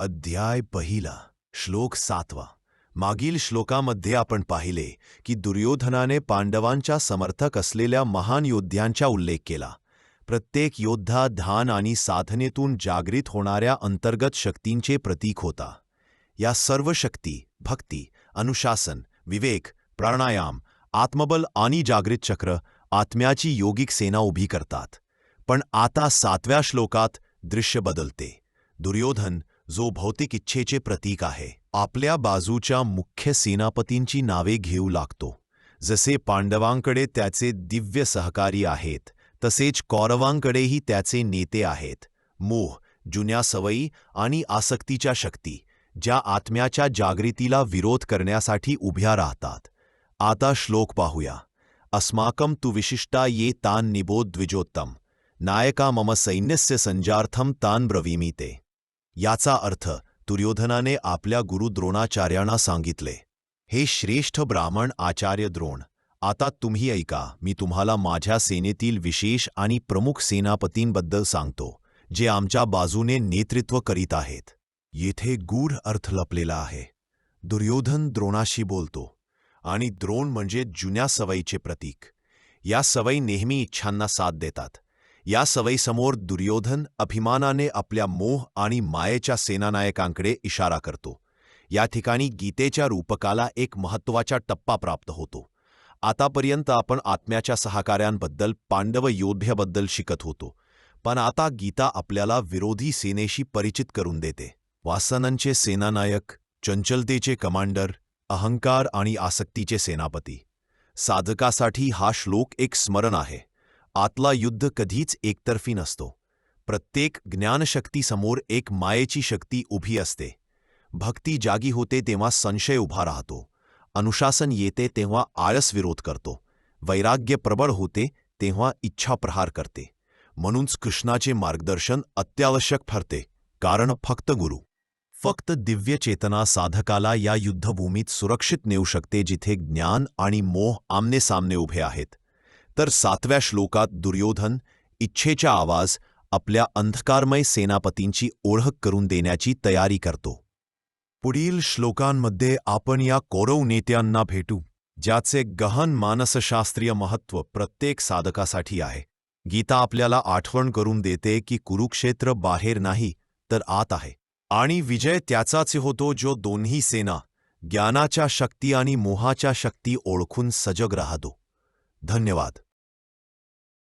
अध्याय पहिला श्लोक सातवा. मागील श्लोकामध्ये आपण पाहिले की दुर्योधनाने पांडवांच्या समर्थक असलेल्या महान योद्ध्यांचा उल्लेख केला. प्रत्येक योद्धा ध्यान आणि साधनेतून जागृत होणाऱ्या अंतर्गत शक्तींचे प्रतीक होता. या सर्व शक्ती भक्ती अनुशासन विवेक प्राणायाम आत्मबल आणि जागृत चक्र आत्म्याची योगिक सेना उभी करतात. पण आता सातव्या श्लोकात दृश्य बदलते. दुर्योधन जो भौतिक इच्छेचे प्रतीक आहे. आपल्या बाजूच्या मुख्य सेनापतींची नावे घेऊ लागतो. जसे पांडवांकडे त्याचे दिव्य सहकारी आहेत तसेच कौरवांकडेही त्याचे नेते आहेत. मोह जुन्या सवयी आणि आसक्तीच्या शक्ती ज्या आत्म्याच्या जागृतीला विरोध करण्यासाठी उभ्या राहतात. आता श्लोक पाहूया. अस्माकं तु विशिष्टा ये तान निबोध द्विजोत्तम नायका मम सैन्यस्य संजार्थम तान ब्रवीमी ते. याचा अर्थ दुर्योधनाने आपल्या गुरु द्रोणाचार्यांना सांगितले हे श्रेष्ठ ब्राह्मण आचार्य द्रोण आता तुम्ही ऐका मी तुम्हाला माझ्या सेनेतील विशेष आणि प्रमुख सेनापतींबद्दल सांगतो जे आमच्या बाजूने नेतृत्व करीत आहेत. येथे गूढ अर्थ लपलेला आहे. दुर्योधन द्रोणाशी बोलतो आणि द्रोण म्हणजे जुन्या सवयीचे प्रतीक. या सवयी नेहमी इच्छांना साथ देतात. या सवयीसमोर दुर्योधन अभिमानाने आपल्या मोह आणि मायेच्या सेनानायकांकडे इशारा करतो. या ठिकाणी गीतेच्या रूपकाला एक महत्त्वाचा टप्पा प्राप्त होतो. आतापर्यंत आपण आत्म्याच्या सहकार्यांबद्दल पांडव योद्ध्याबद्दल शिकत होतो. पण आता गीता आपल्याला विरोधी सेनेशी परिचित करून देते. वासनांचे सेनानायक चंचलतेचे कमांडर अहंकार आणि आसक्तीचे सेनापती. साधकासाठी हा श्लोक एक स्मरण आहे. आतला युद्ध कधीच एकतर्फी नसतो. प्रत्येक ज्ञानशक्तीसमोर एक मायेची शक्ती उभी असते. भक्ती जागी होते तेव्हा संशय उभा राहतो. अनुशासन येते तेव्हा आळस विरोध करतो. वैराग्य प्रबळ होते तेव्हा इच्छा प्रहार करते. म्हणूनच कृष्णाचे मार्गदर्शन अत्यावश्यक ठरते कारण फक्त गुरु. फक्त दिव्य चेतना साधकाला या युद्धभूमीत सुरक्षित नेऊ शकते जिथे ज्ञान आणि मोह आमने सामने उभे आहेत. तर सातव्या श्लोकात दुर्योधन इच्छेचा आवाज आपल्या अंधकारमय सेनापतींची ओळख करून देण्याची तयारी करतो. पुढील श्लोकांमध्ये आपण या कौरव नेत्यांना भेटू ज्याचे गहन मानसशास्त्रीय महत्त्व प्रत्येक साधकासाठी आहे. गीता आपल्याला आठवण करून देते की कुरुक्षेत्र बाहेर नाही तर आत आहे. आणि विजय त्याचाच होतो जो दोन्ही सेना ज्ञानाच्या शक्ती आणि मोहाच्या शक्ती ओळखून सजग राहतो. धन्यवाद.